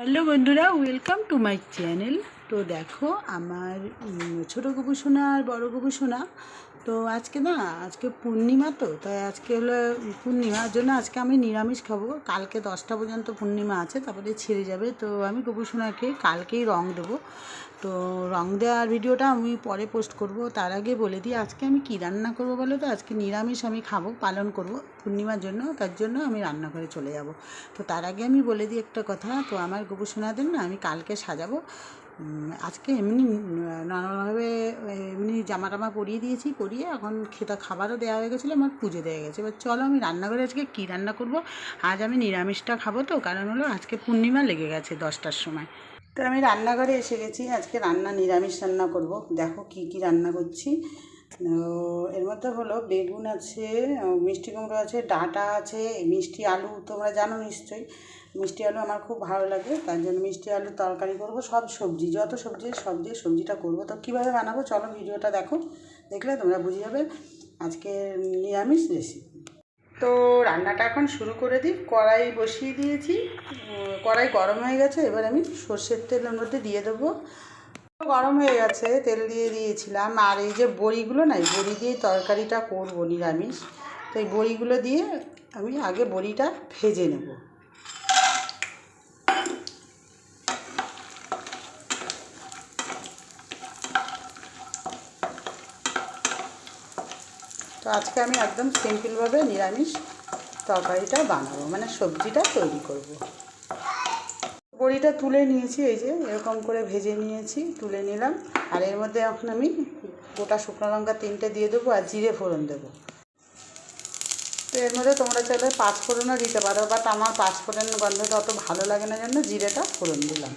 Hello বন্ধুরা welcome to my channel তো দেখো আমার ছোট গবেষণা আর বড় গবেষণা তো আজকে না, আজকে পূর্ণিমা তো, তাই আজকে হলো পূর্ণিমার জন্য আজকে আমি নিরামিষ খাব কালকে দশটা পর্যন্ত পূর্ণিমা আছে, তারপরে ছেড়ে যাবে। তো আমি গবেষণাকে কালকেই রং দেবো। তো রং দেওয়ার ভিডিওটা আমি পরে পোস্ট করব। তার আগে বলে দিই, আজকে আমি কী রান্না করব বলো তো? আজকে নিরামিষ আমি খাব, পালন করব পূর্ণিমার জন্য, তার জন্য আমি রান্নাঘরে চলে যাব। তো তার আগে আমি বলে দিই একটা কথা, তো আমার গোপসোনাদের না আমি কালকে সাজাবো। আজকে এমনি নর্মালভাবে এমনি জামা টামা পরিয়ে দিয়েছি, পরিয়ে এখন খেতে, খাবারও দেওয়া হয়ে গেছিল, আমার পুজো দেওয়া গেছে। এবার চলো আমি রান্নাঘরে আজকে কী রান্না করব? আজ আমি নিরামিষটা খাব তো, কারণ হলো আজকে পূর্ণিমা লেগে গেছে দশটার সময়। তো আমি রান্নাঘরে এসে গেছি, আজকে রান্না, নিরামিষ রান্না করব। দেখো কি কি রান্না করছি। এর মধ্যে হলো বেগুন আছে, মিষ্টি কুমড়ো আছে, ডাঁটা আছে, মিষ্টি আলু, তোমরা জানো নিশ্চয়ই। মিষ্টি আলু আমার খুব ভালো লাগে, তার জন্য মিষ্টি আলু তরকারি করব, সব সবজি, যত সবজি সব দিয়ে সবজিটা করব। তো কীভাবে বানাবো চলো ভিডিওটা দেখো, দেখলে তোমরা বুঝে যাবে আজকে নিরামিষ রেসিপি তো রান্নাটা এখন শুরু করে দিই, কড়াই বসিয়ে দিয়েছি কড়াই গরম হয়ে গেছে, এবার আমি সর্ষের তেলের মধ্যে দিয়ে দেবো। গরম হয়ে গেছে, তেল দিয়ে দিয়েছিলাম, আর এই যে বড়িগুলো না, এই বড়ি দিয়ে তরকারিটা করব নিরামিষ। তো এই বড়িগুলো দিয়ে আমি আগে বড়িটা ভেজে নেব। তো আজকে আমি একদম সিম্পলভাবে নিরামিষ তরকারিটা বানাবো মানে সবজিটা তৈরি করব। বড়িটা তুলে নিয়েছি, এই যে এরকম করে ভেজে নিয়েছি, তুলে নিলাম। আর এর মধ্যে এখন আমি গোটা শুকনো লঙ্কা তিনটে দিয়ে দেবো আর জিরে ফোড়ন দেবো। তো এর মধ্যে তোমরা চাইলে পাঁচ ফোড়নও দিতে পারো, বাট আমার পাঁচ ফোড়ন গন্ধটা অত ভালো লাগে না জন্য জিরেটা ফোড়ন দিলাম।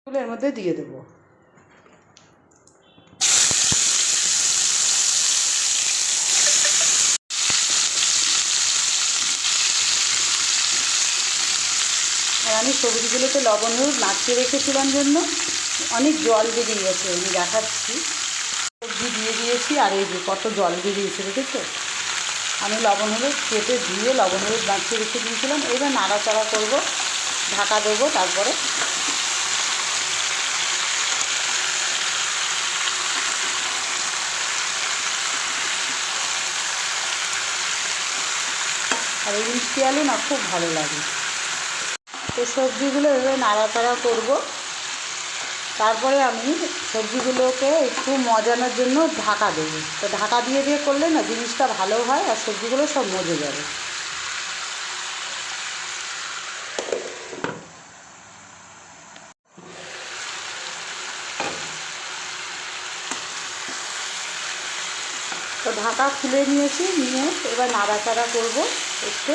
এগুলো এর মধ্যে দিয়ে দেবো। আর আমি সবজিগুলোতে লবণ, হলুদ নাচিয়ে রেখেছিলাম জন্য। অনেক জল বেরিয়ে গেছে, আমি দেখাচ্ছি। সবজি দিয়ে দিয়েছি, আর এই যে কত জল বেরিয়েছে, দেখেছ? আমি লবণ, হলুদ কেটে ধুয়ে লবণ, হলুদ নাচিয়ে রেখে দিয়েছিলাম। এবার নাড়াচাড়া করব, ঢাকা দেবো তারপরে। আর এই মিষ্টি আলু না খুব ভালো লাগে। তো সবজিগুলো এভাবে নাড়াচাড়া করব। তারপরে আমি সবজিগুলোকে একটু মজানোর জন্য ঢাকা দেবো। তো ঢাকা দিয়ে দিয়ে করলে না জিনিসটা ভালো হয় আর সবজিগুলো সব মজে যাবে। তো ঢাকা খুলে নিয়েছি, নিয়ে এবার নাড়াচাড়া করব একটু।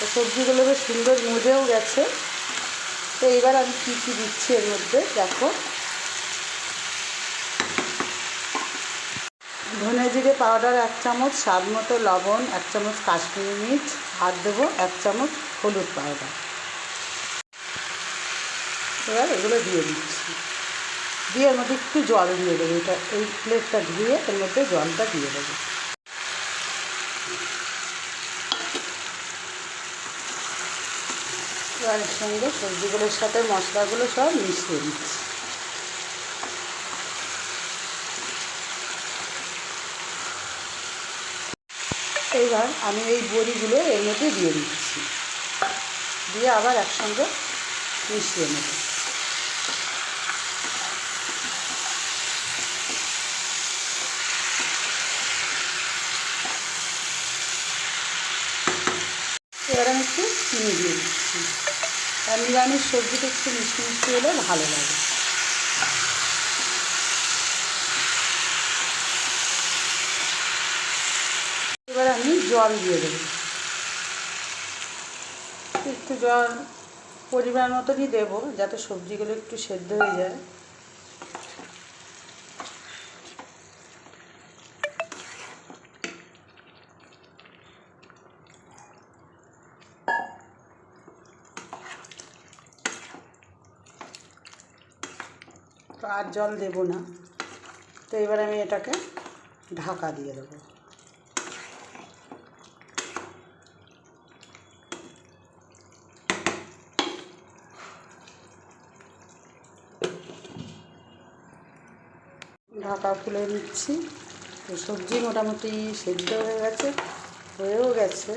তো সবজিগুলো বেশ সুন্দর মজেও গেছে। তো এইবার আমি কী কী দিচ্ছি এর মধ্যে, দেখো। ধনে জিরে পাউডার এক চামচ, স্বাদ মতো লবণ এক চামচ কাশ্মীরি মির্চ, আর দেবো এক চামচ হলুদ পাউডার। এবার এগুলো দিয়ে দিচ্ছি। দিয়ে এর মধ্যে একটু জল দিয়ে দেবো, এটা এই প্লেটটা ধুয়ে এর মধ্যে জলটা দিয়ে দেবো। এবার সঙ্গে সবজিগুলোর সাথে মশলাগুলো সব মিশিয়ে নিচ্ছি। এইবার আমি এই বড়িগুলো এর মধ্যে দিয়ে দিচ্ছি। দিয়ে আবার একসঙ্গে মিশিয়ে নেব। একটু চিনি দিয়ে দিচ্ছি। আর নিরামিষ সবজিটা একটু মিষ্টি মিষ্টি হলে ভালো লাগে। এবার আমি জল দিয়ে দেবো। একটু জল পরিমাণ মতনই দেবো, যাতে সবজিগুলো একটু সেদ্ধ হয়ে যায়। আর জল দেব না। তো এবার আমি এটাকে ঢাকা দিয়ে দেবো। ঢাকা খুলে নিচ্ছি। তো সবজি মোটামুটি সেদ্ধ হয়ে গেছে, হয়েও গেছে।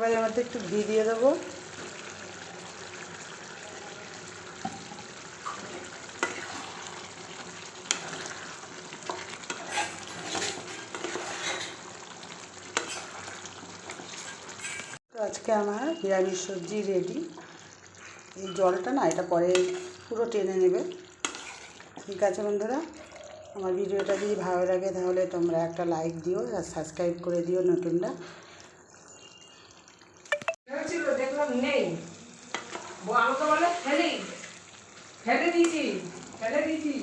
এবার এর মধ্যে একটু ঘি দিয়ে দেবো। আজকে আমার নিরামিষ সবজি রেডি এই জলটা না, এটা পরে পুরো টেনে নেবে। ঠিক আছে বন্ধুরা, আমার ভিডিওটা যদি ভালো লাগে তাহলে তোমরা একটা লাইক দিও আর সাবস্ক্রাইব করে দিও নতুনরা। বলে ফেলি ফেলে দিয়েছি ফেলে দিয়েছি।